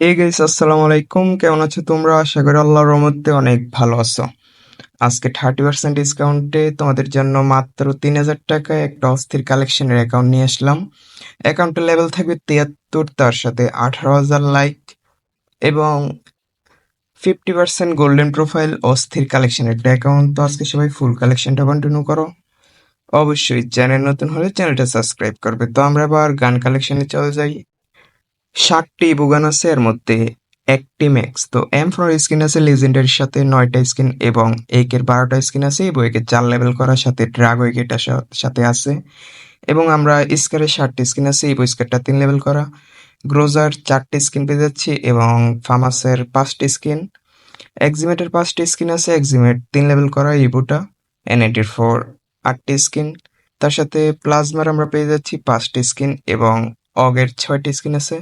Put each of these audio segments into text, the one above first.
এই গাইস আসসালামু আলাইকুম। কেমন আছো তোমরা? আশা করি আল্লাহর রহমতে অনেক ভালো আছো। আজকে থার্টি পার্সেন্ট ডিসকাউন্টে তোমাদের জন্য মাত্র তিন হাজার টাকায় একটা অস্থির কালেকশনের অ্যাকাউন্ট নিয়ে আসলাম। অ্যাকাউন্টের লেভেল থাকবে তিয়াত্তর, তার সাথে আঠারো হাজার লাইক এবং ফিফটি পার্সেন্ট গোল্ডেন প্রোফাইল অস্থির কালেকশনের একটা অ্যাকাউন্ট তো আজকে সবাই ফুল কালেকশনটা কন্টিনিউ করো। অবশ্যই চ্যানেল নতুন হলে চ্যানেলটা সাবস্ক্রাইব করবে। তো আমরা আবার গান কালেকশনে চলে যাই। ষাটটি বুগান আছে, এর মধ্যে একটি ম্যাক্স তো এম ফোর স্কিন আছে লিজেন্ডারির সাথে নয়টা স্কিন এবং একের বারোটা স্কিন আছে এবং একের চার লেভেল করার সাথে ড্রাগ উইকেটার সাথে আছে। এবং আমরা স্কারের ষাটটি স্কিন আছে ইবো স্কারটা তিন লেভেল করা। গ্রোজার চারটি স্কিন পেয়ে যাচ্ছি এবং ফামাসের পাঁচটি স্কিন এক্সিমেটের পাঁচটি স্কিন আছে এক্সিমেট তিন লেভেল করা ইবোটা এন এইটির ফোর আটটি স্কিন তার সাথে প্লাজমার আমরা পেয়ে যাচ্ছি পাঁচটি স্কিন এবং অগের ছয়টি স্কিন আছে,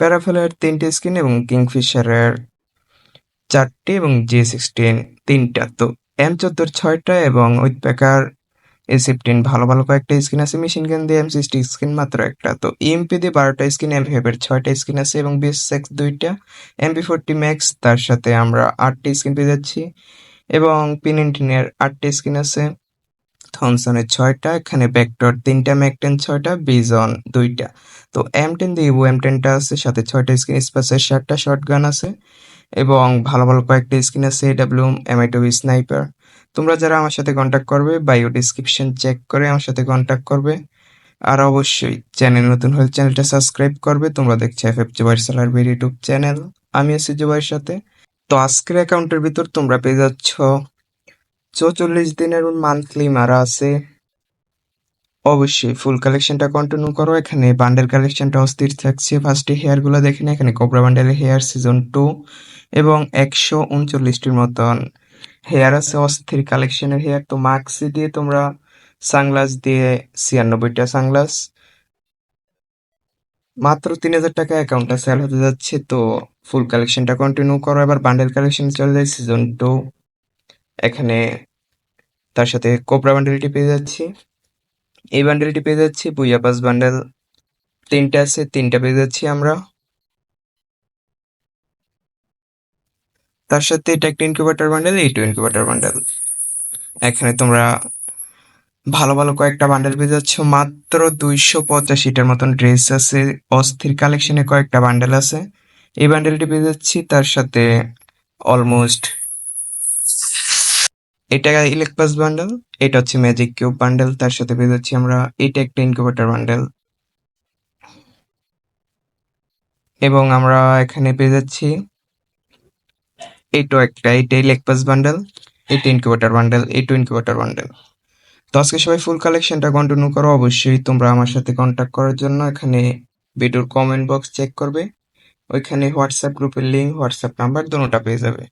প্যারাফেলের তিনটি স্কিন এবং কিংফিশারের চারটি এবং জি সিক্সটিন তিনটা। তো এম চোদ্দোর ছয়টা এবং উইথ প্যাকার এ ফিফটিন ভালো ভালো কয়েকটা স্কিন আছে, মেশিন গান দিয়ে এম সিক্সটি স্কিন মাত্র একটা। তো ইএমপি দিয়ে বারোটা স্কিন এম ফাইভের ছয়টা স্কিন আছে এবং বিএস সিক্স দুইটা। এমপি ফোরটি ম্যাক্স তার সাথে আমরা আটটি স্কিন পেয়ে যাচ্ছি এবং পিনিনটিনের আটটি স্কিন আছে। থমসনের ছয়টা, এখানে ভেক্টর তিনটা ম্যাকটেন ছয়টা বিজন দুইটা। তো এম টেন দিয়ে ইভো এম টেনটা আছে, সাথে ছয়টা স্ক্রিন স্পেসের সাতটা শর্ট গান আছে, এবং ভালো ভালো কয়েকটা স্ক্রিন আছে এডাব্লিউ এমআইটবি স্নাইপার তোমরা যারা আমার সাথে কন্ট্যাক্ট করবে বায়ো ডিসক্রিপশন চেক করে আমার সাথে কন্ট্যাক্ট করবে। আর অবশ্যই চ্যানেল নতুন হলে চ্যানেলটা সাবস্ক্রাইব করবে। তোমরা দেখছ F F Zubair Salar YouTube channel আমি আছি জুবাইয়ের সাথে। তো আজকের অ্যাকাউন্টের ভিতর তোমরা পেয়ে যাচ্ছ চৌচল্লিশ দিনের মান্থলি মারা আছে। অবশ্যই ফুল কালেকশনটা কন্টিনিউ করো। এখানে বান্ডেল কালেকশনটা অস্থির থাকছে। ফার্স্টে হেয়ারগুলো দেখেন এখানে কোবরা বান্ডেলের হেয়ার সিজন টু এবং একশো উনচল্লিশটির মতন হেয়ার আছে। অস্থির কালেকশনের হেয়ার তো মাক্সি দিয়ে তোমরা সানগ্লাস দিয়ে ছিয়ানব্বইটা সানগ্লাস মাত্র তিন হাজার টাকা অ্যাকাউন্টটা সেল হতে যাচ্ছে। তো ফুল কালেকশনটা কন্টিনিউ করো। এবার বান্ডেল কালেকশন চলে যায় সিজন টু এখানে তার সাথে কোবরা বান্ডেলটি পেয়ে যাচ্ছি। এই বান্ডেলটি পেয়ে যাচ্ছি, বুইয়া পাস বান্ডেল তিনটা আছে, তিনটা পেয়ে যাচ্ছি আমরা। তার সাথে এটা একটা ইনকিউবেটার বান্ডেল এইটু ইনকিউবেটার বান্ডেল এখানে তোমরা ভালো ভালো কয়েকটা বান্ডেল পেয়ে যাচ্ছ। মাত্র দুইশো পঁচাশিটার মতন ড্রেস আছে, অস্থির কালেকশনে কয়েকটা বান্ডেল আছে। এই বান্ডেলটি পেয়ে যাচ্ছি, তার সাথে অলমোস্ট এটা ইলেকপাস বান্ডেল এটা হচ্ছে ম্যাজিক কিউব বান্ডেল তার সাথে পেয়ে যাচ্ছি আমরা এটা একটা ইনকিউবেটর বান্ডেল এবং আমরা এখানে পেয়ে যাচ্ছি এইটাও একটা, এটা ইলেকপাস বান্ডেল এটা ইনকিউবেটর বান্ডেল এইটা ইনকিউবেটর বান্ডেল তো আজকে সবাই ফুল কালেকশনটা কন্টিনিউ করো, অবশ্যই তোমরা আমার সাথে কন্ট্যাক্ট করার জন্য এখানে ভিডিওর কমেন্ট বক্স চেক করবে, ওইখানে হোয়াটসঅ্যাপ গ্রুপের লিঙ্ক হোয়াটসঅ্যাপ নাম্বার দুটোটা পেয়ে যাবে।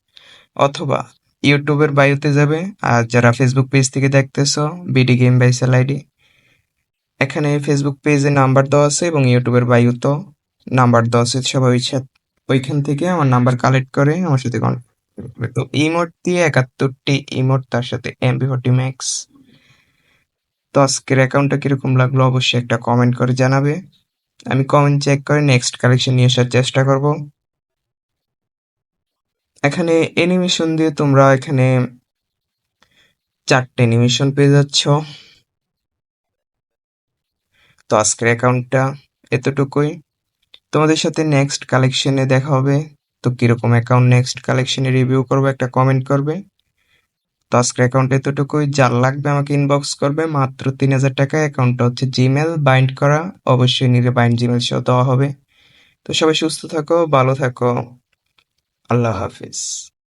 অথবা ইউটিউবের বায়োতে যাবে। আর যারা ফেসবুক পেজ থেকে দেখতেছো BD game buy sell ID এখানে ফেসবুক পেজে নাম্বার দেওয়া আছে এবং ইউটিউবের বায়োতেও নাম্বার দেওয়া আছে। সবাই ওইখান থেকে আমার নাম্বার কালেক্ট করে আমার সাথে কন্ট্যাক্ট তো ইমোট দিয়ে একাত্তরটি ইমোট তার সাথে এমবি ফোর্টি ম্যাক্স তো আজকের অ্যাকাউন্টটা কীরকম লাগল অবশ্যই একটা কমেন্ট করে জানাবে। আমি কমেন্ট চেক করে নেক্সট কালেকশন নিয়ে আসার চেষ্টা করব। এখানে অ্যানিমেশন দিয়ে তোমরা এখানে চারটে অ্যানিমেশন পেয়ে যাচ্ছ। তো আজকের অ্যাকাউন্টটা এতটুকুই। তোমাদের সাথে নেক্সট কালেকশনে দেখা হবে। তো কীরকম অ্যাকাউন্ট নেক্সট কালেকশনে রিভিউ করবে একটা কমেন্ট করবে। তো আজকের অ্যাকাউন্ট এতটুকুই। যার লাগবে আমাকে ইনবক্স করবে। মাত্র তিন হাজার টাকা অ্যাকাউন্টটা হচ্ছে জিমেল বাইন্ড করা অবশ্যই নিলে বাইন্ড জিমেল সহ দেওয়া হবে। তো সবাই সুস্থ থাকো, ভালো থাকো। আল্লাহ হাফিজ।